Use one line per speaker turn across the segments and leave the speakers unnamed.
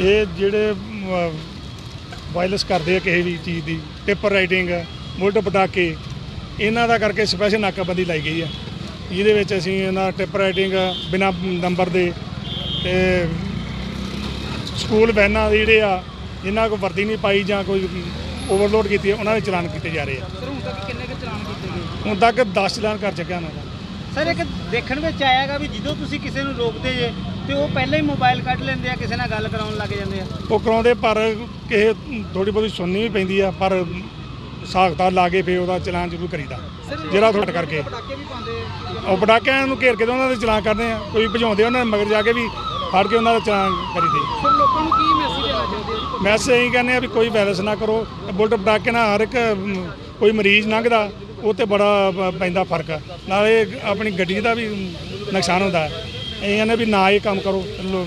ਇਹ ਜਿਹੜੇ ਵਾਇਲੈਂਸ ਕਰਦੇ ਆ ਕਿਸੇ ਵੀ ਚੀਜ਼ ਦੀ ਪੇਪਰ ਰਾਈਟਿੰਗ ਬੁਲਟ ਪਟਾਕੇ ਇਹਨਾਂ ਦਾ ਕਰਕੇ ਸਪੈਸ਼ਲ ਨਾਕਾਬੰਦੀ ਲਾਈ ਗਈ ਆ। ਜਿਹਦੇ ਵਿੱਚ ਅਸੀਂ ਇਹਨਾਂ ਟਿਪ ਰਾਈਟਿੰਗ ਬਿਨਾ ਨੰਬਰ ਦੇ ਤੇ ਸਕੂਲ ਵੈਨਾਂ ਦੇ ਜਿਹੜੇ ਆ ਜਿਨ੍ਹਾਂ ਕੋ ਵਰਦੀ ਨਹੀਂ ਪਾਈ ਜਾਂ ਕੋਈ ਓਵਰਲੋਡ ਕੀਤੀ ਹੈ ਉਹਨਾਂ ਦੇ ਚਲਾਨ ਕੀਤੇ ਜਾ ਰਹੇ ਆ।
ਸਰ ਹੁਣ ਤੱਕ ਕਿੰਨੇ ਕੁ ਚਲਾਨ ਕੀਤੇ ਗਏ
ਹੁਣ ਤੱਕ 10 ਚਲਾਨ ਕਰ ਚੁੱਕਿਆ ਉਹਨਾਂ ਦਾ।
ਸਰ ਇੱਕ ਦੇਖਣ ਵਿੱਚ ਆਇਆਗਾ ਵੀ ਜਦੋਂ ਤੁਸੀਂ ਕਿਸੇ ਨੂੰ ਰੋਕਦੇ ਜੇ ਤੇ ਉਹ ਪਹਿਲਾਂ ਹੀ ਮੋਬਾਈਲ ਕੱਢ ਲੈਂਦੇ ਆ ਕਿਸੇ ਨਾਲ ਗੱਲ ਕਰਾਉਣ ਲੱਗ ਜਾਂਦੇ ਆ।
ਉਹ ਕਰਾਉਂਦੇ ਪਰ ਕਿਸੇ ਥੋੜੀ ਬਹੁਤੀ ਸੁਣਨੀ ਵੀ ਪੈਂਦੀ ਆ ਪਰ ਸਾਖਤਾ ਲਾ ਕੇ ਫੇ ਉਹਦਾ ਚਲਾਨ ਜ਼ਰੂਰ ਕਰੀਦਾ ਜਿਹੜਾ ਥੋੜਾ ਕਰਕੇ।
ਪਟਾਕੇ ਵੀ ਪਾਉਂਦੇ
ਉਹ ਪਟਾਕਿਆਂ ਨੂੰ ਘੇਰ ਕੇ ਤੇ ਉਹਨਾਂ ਦੇ ਚਲਾਨ ਕਰਦੇ ਆ ਕੋਈ ਭਜਾਉਂਦੇ ਉਹਨਾਂ ਦੇ ਮਗਰ ਜਾ ਕੇ ਵੀ ਫੜ ਕੇ ਉਹਨਾਂ ਦਾ ਚਲਾਨ ਕਰੀਦੇ
ਸਰ ਲੋਕਾਂ ਨੂੰ ਕੀ ਮੈਸੇਜ ਦੇਣਾ ਚਾਹੁੰਦੇ ਹੋ ਜੀ?
ਮੈਸੇਜ ਇਹੀ ਕਹਿੰਦੇ ਆ ਵੀ ਕੋਈ ਵਾਇਰਸ ਨਾ ਕਰੋ ਬੁਲਟ ਪਟਾਕੇ ਨਾਲ ਹਰ ਇੱਕ ਅਮ, ਕੋਈ ਮਰੀਜ਼ ਲੰਘਦਾ ਉਹ ਤੇ ਬੜਾ ਪ- ਪੈਂਦਾ ਫ਼ਰਕ। ਨਾਲੇ ਆਪਣੀ ਗੱਡੀ ਦਾ ਵੀ ਨੁਕਸਾਨ ਹੁੰਦਾ। ਹੈ ਇਹ ਨੇ ਵੀ ਨਾ ਇਹ ਕੰਮ ਕਰੋ ਲੋ-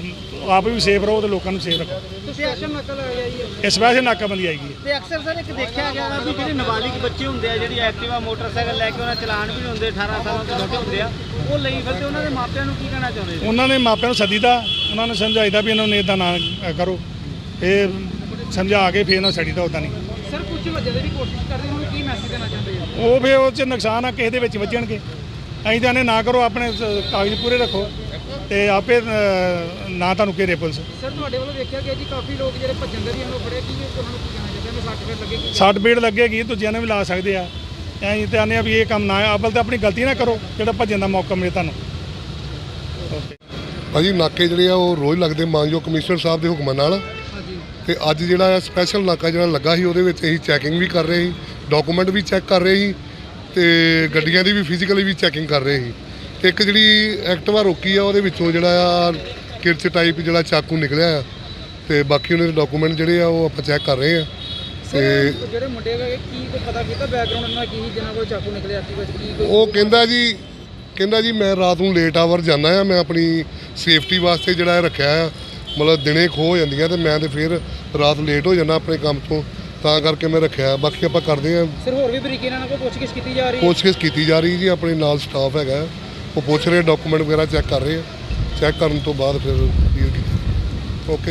ਆਪ ਵੀ ਸੇਫ ਰਹੋ ਤੇ ਲੋਕਾਂ ਨੂੰ ਸੇਫ ਰੱਖੋ।
ਤੁਸੀਂ ਐਕਸ਼ਨ ਨਕਲ ਆਇਆ ਜੀ
ਇਸ ਵੈਸੇ ਨਾਕਾਬੰਦੀ ਆਏਗੀ
ਤੇ ਅਕਸਰ ਸਰ ਇੱਕ ਦੇਖਿਆ ਗਿਆ ਵਾ ਵੀ ਜਿਹੜੇ ਨਾਬਾਲਿਗ ਬੱਚੇ ਹੁੰਦੇ ਆ ਜਿਹੜੀ ਐਕਟਿਵਾ ਮੋਟਰਸਾਈਕਲ ਲੈ ਕੇ ਉਹਨਾਂ ਚਲਾਨ ਵੀ ਹੁੰਦੇ 18 ਸਾਲਾਂ ਤੋਂ ਛੋਟੇ ਹੁੰਦੇ ਆ ਉਹ ਲਈ ਫਿਰਦੇ ਉਹਨਾਂ ਦੇ ਮਾਪਿਆਂ ਨੂੰ ਕੀ ਕਹਿਣਾ ਚਾਹੁੰਦੇ ਜੀ?
ਉਹਨਾਂ ਨੇ ਮਾਪਿਆਂ ਨੂੰ ਸੱਦੀਦਾ ਉਹਨਾਂ ਨੂੰ ਸਮਝਾਈਦਾ ਵੀ ਇਹਨਾਂ ਨੂੰ ਇਦਾਂ ਨਾ ਅ, ਕਰੋ। ਇਹ ਸਮਝਾ ਕੇ ਫਿਰ ਇਹਨਾਂ ਛੱਡੀਦਾ ਉਦਾਂ ਨਹੀਂ।
ਸਰ ਕੁਝ ਵਜੇ ਦੀ ਕੋਸ਼ਿਸ਼ ਕਰਦੇ ਨੂੰ ਕੀ ਮੈਸੇਜ ਦੇਣਾ ਚਾਹੁੰਦੇ ਜੀ?
ਉਹ ਫਿਰ ਉਹ ਚ ਨੁਕਸਾਨ ਆ ਕਿਸੇ ਦੇ ਵਿੱਚ ਵੱਜਣਗੇ। ਅਸੀਂ ਤਾਂ ਨੇ ਨਾ ਕਰੋ ਆਪਣੇ ਸ- ਕਾਗਜ਼ ਪੂਰੇ ਰੱਖੋ। ਤੇ ਆਪੇ ਨਾ ਤੁਹਾਨੂੰ ਘੇਰੇ ਪੁਲਿਸ।
ਸਰ ਤੁਹਾਡੇ ਵੱਲੋਂ ਦੇਖਿਆ ਗਿਆ ਜੀ ਕਾਫੀ ਲੋਕ ਜਿਹੜੇ ਭੱਜਣ ਦੇ ਨੂੰ ਫੜੇ ਕੀ ਉਹਨਾਂ ਨੂੰ ਕੀ ਕਹਿਣਾ ਚਾਹੁੰਦੇ? ਨੇ ਸੱਟ ਫੇਰ ਲੱਗੇਗੀ
ਸੱਟ ਬੀੜ ਲੱਗੇਗੀ ਦੂਜਿਆਂ ਨੇ ਵੀ ਲਾ ਸਕਦੇ ਆ। ਅਸੀਂ ਤੇ ਆਨੇ ਆ ਵੀ ਇਹ ਕੰਮ ਨਾ ਅਵਲ ਤਾਂ ਆਪਣੀ ਗਲਤੀ ਨਾ ਕਰੋ ਜਿਹੜਾ ਭੱਜਣ ਦਾ ਮੌਕਾ ਮਿਲੇ ਤੁਹਾਨੂੰ।
ਭਾਜੀ ਨਾਕੇ ਜਿਹੜੇ ਆ ਉਹ ਰੋਜ਼ ਲੱਗਦੇ ਮਾਨਯੋਗ ਕਮਿਸ਼ਨਰ ਸਾਹਿਬ ਦੇ ਹੁਕਮਾਂ ਨਾਲ।
ਹਾਂਜੀ।
ਤੇ ਅੱਜ ਜਿਹੜਾ ਆ ਸਪੈਸ਼ਲ ਨਾਕਾ ਜਿਹੜਾ ਲੱਗਾ ਸੀ ਉਹਦੇ ਵਿੱਚ ਅਸੀਂ ਚੈਕਿੰਗ ਵੀ ਕਰ ਰਹੇ ਸੀ ਡਾਕੂਮੈਂਟ ਵੀ ਚੈੱਕ ਕਰ ਰਹੇ ਸੀ ਤੇ ਗੱਡੀਆਂ ਦੀ ਵੀ ਫਿਜ਼ੀਕਲੀ ਵੀ ਚੈਕਿੰਗ ਕਰ ਰਹੇ ਸੀ। ਇੱਕ ਜਿਹੜੀ ਐਕਟਿਵਾ ਰੋਕੀ ਆ ਉਹਦੇ ਵਿੱਚੋਂ ਜਿਹੜਾ ਆ ਕਿਰਚ ਟਾਈਪ ਜਿਹੜਾ ਚਾਕੂ ਨਿਕਲਿਆ ਆ ਤੇ ਬਾਕੀ ਉਹਨਾਂ ਦੇ ਡਾਕੂਮੈਂਟ ਜਿਹੜੇ ਆ ਉਹ ਆਪਾਂ ਚੈੱਕ ਕਰ ਰਹੇ ਆ। ਤੇ
ਜਿਹੜੇ ਮੁੰਡੇ ਹੈਗੇ ਕੀ ਕੋਈ ਪਤਾ ਕੀਤਾ ਬੈਕਗ੍ਰਾਉਂਡ ਇਹਨਾਂ ਦਾ ਕੀ ਜਿਨ੍ਹਾਂ ਕੋਲ ਚਾਕੂ ਨਿਕਲਿਆ ਸੀ ਕੀ ਕੋਈ
ਉਹ ਕਹਿੰਦਾ ਜੀ ਕਹਿੰਦਾ ਜੀ ਮੈਂ ਰਾਤ ਨੂੰ ਲੇਟ ਆਵਰ ਜਾਂਦਾ ਆ ਮੈਂ ਆਪਣੀ ਸੇਫਟੀ ਵਾਸਤੇ ਜਿਹੜਾ ਰੱਖਿਆ ਆ ਮਤਲਬ ਦਿਨੇ ਖੋ ਜਾਂਦੀਆਂ ਤੇ ਮੈਂ ਤੇ ਫਿਰ ਰਾਤ ਲੇਟ ਹੋ ਜਾਂਦਾ ਆਪਣੇ ਕੰਮ ਤੋਂ ਤਾਂ ਕਰਕੇ ਮੈਂ ਰੱਖਿਆ। ਬਾਕੀ ਆਪਾਂ ਕਰਦੇ ਆ।
ਸਰ ਹੋਰ ਵੀ ਬਰੀਕੀ ਨਾਲ ਕੋਈ ਪੁੱਛਗਿੱਛ ਕੀਤੀ ਜਾ ਰਹੀ ਹੈ?
ਪੁੱਛਗਿੱਛ ਕੀਤੀ ਜਾ ਰਹੀ ਜੀ ਆਪਣੇ ਨਾਲ ਸਟਾਫ ਹੈਗਾ। ਉਹ ਪੁੱਛ ਰਹੇ ਡਾਕੂਮੈਂਟ ਵਗੈਰਾ ਚੈੱਕ ਕਰ ਰਹੇ ਆ। ਚੈੱਕ ਕਰਨ ਤੋਂ ਬਾਅਦ ਫਿਰ ਕਲੀਅਰ ਕੀਤਾ। ਓਕੇ